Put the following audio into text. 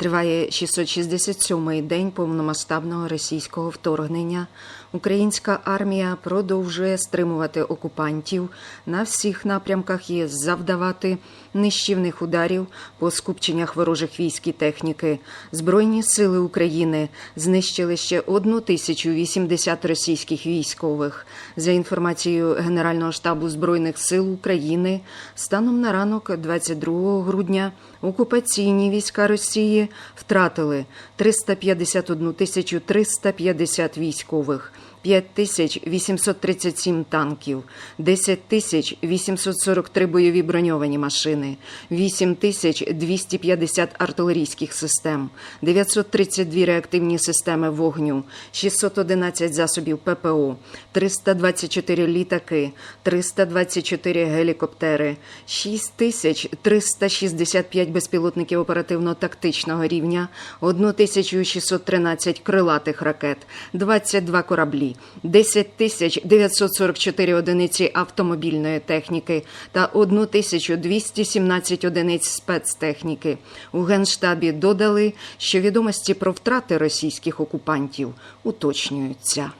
Триває 667-й день повномасштабного російського вторгнення. Українська армія продовжує стримувати окупантів на всіх напрямках і завдавати нищівних ударів по скупченнях ворожих військ і техніки. Збройні сили України знищили ще 1080 російських військових. За інформацією Генерального штабу Збройних сил України, станом на ранок 22 грудня окупаційні війська Росії втратили 351 тисячу 350 військових. 5837 танків, 10 тисяч 843 бойові броньовані машини, 8 тисяч 250 артилерійських систем, 932 реактивні системи вогню, 611 засобів ППО, 324 літаки, 324 гелікоптери, 6 тисяч 365 безпілотників оперативно-тактичного рівня, 1613 крилатих ракет, 22 кораблі, 10 тисяч 944 одиниці автомобільної техніки та 1217 одиниць спецтехніки. У Генштабі додали, що відомості про втрати російських окупантів уточнюються.